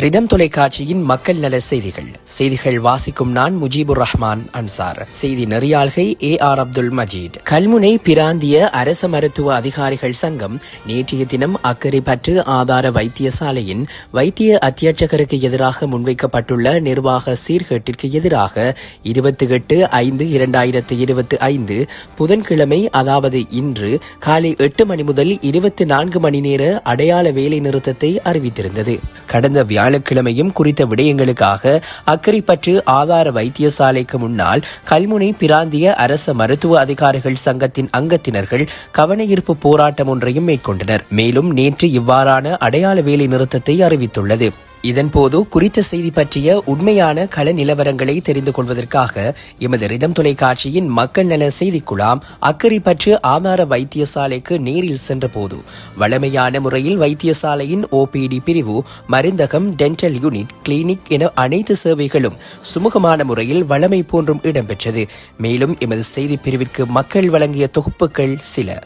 Rhythm தொலைக்காட்சியின் மக்கள் நல செய்திகள். செய்திகள் வாசிக்கும் நான் முஜீபுர் ரஹ்மான் அன்சார். செய்தி நெறியாள்கை ஏ ஆர் அப்துல் மஜீத். கல்முனை பிராந்திய அரச மருத்துவ அதிகாரிகள் சங்கம் நேற்றைய தினம் அக்கரைப்பற்று ஆதார வைத்தியசாலையின் வைத்திய அத்தியட்சகருக்கு எதிராக முன்வைக்கப்பட்டுள்ள நிர்வாக சீர்கேட்டிற்கு எதிராக இருபத்தி எட்டு ஐந்து இரண்டாயிரத்து இருபத்தி ஐந்து புதன்கிழமை அதாவது இன்று காலை எட்டு மணி முதல் இருபத்தி நான்கு மணி நேர அடையாள வேலை நிறுத்தத்தை அறிவித்திருந்தது. கடந்த வியாழக்கிழமையும் குறித்த விடயங்களுக்காக அக்கரைப்பற்று ஆதார வைத்தியசாலைக்கு முன்னால் கல்முனை பிராந்திய அரச மருத்துவ அதிகாரிகள் சங்கத்தின் அங்கத்தினர்கள் கவனஈர்ப்பு போராட்டம் ஒன்றையும் மேற்கொண்டனர். மேலும் நேற்று இவ்வாறான அடையாள வேலை நிறுத்தத்தை அறிவித்துள்ளது. இதன்போது குறித்த செய்தி பற்றிய உண்மையான கள நிலவரங்களை தெரிந்து கொள்வதற்காக எமது ரிதம் தொலைக்காட்சியின் மக்கள் நல செய்திக்குழாம் அக்கறை பற்று ஆதார வைத்தியசாலைக்கு நேரில் சென்றபோது வழமையான முறையில் வைத்தியசாலையின் ஓபிடி பிரிவு மருந்தகம் டென்டல் யூனிட் கிளினிக் என அனைத்து சேவைகளும் சுமூகமான முறையில் வழமை போன்றும் இடம்பெற்றது. மேலும் எமது செய்தி பிரிவிற்கு மக்கள் வழங்கிய தொகுப்புகள் சில.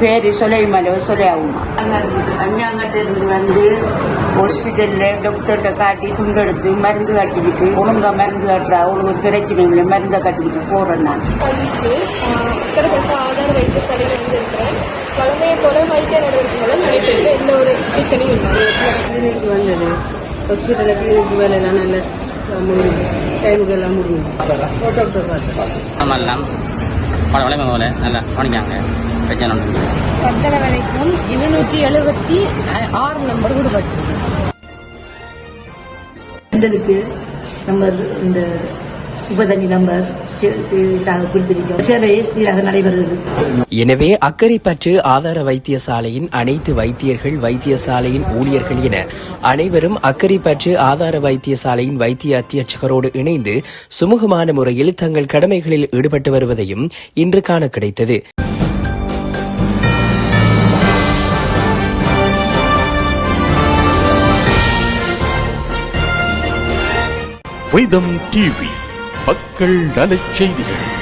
பேரு சுலைமலோ சுலையாகுமா அங்கே அங்கிட்ட இருந்து வந்து ஹாஸ்பிட்டலில் டாக்டர்கிட்ட காட்டி துண்டெடுத்து மருந்து கட்டிக்கிட்டு ஒழுங்கா மருந்து கட்டுறா அவங்களுக்கு பிரச்சனை இல்லை மருந்தை கட்டிக்கிட்டு போறேன் நான் வழமையை போல வைத்திய நடவடிக்கைகளும் நடைபெற்று எந்த ஒரு பிரச்சனையும் இல்லை கிளினிக் வந்தது ஹாஸ்பிட்டலில் கிளினிக் வேலையெல்லாம் நல்ல முடியும் டைமுக்கு எல்லாம் முடியும் டாக்டர் பார்த்தேன் நம்மெல்லாம் பல வளைமை போல நல்லா கவனிக்காங்க. பத்தரை வரைக்கும் இருநூற்றி எழுபத்தி ஆறு நம்பர் விடுபட்டு எங்களுக்கு நம்பர் இந்த முப்பத்தஞ்சு நம்பர் எனவே அக்கரைப்பற்று ஆதார வைத்தியசாலையின் அனைத்து வைத்தியர்கள் வைத்தியசாலையின் ஊழியர்கள் என அனைவரும் அக்கரைப்பற்று ஆதார வைத்தியசாலையின் வைத்திய அத்தியட்சகரோடு இணைந்து சுமூகமான முறையில் தங்கள் கடமைகளில் ஈடுபட்டு வருவதையும் இன்று காண கிடைத்தது. வைதம் டிவி மக்கள் நலச் செய்திகள்.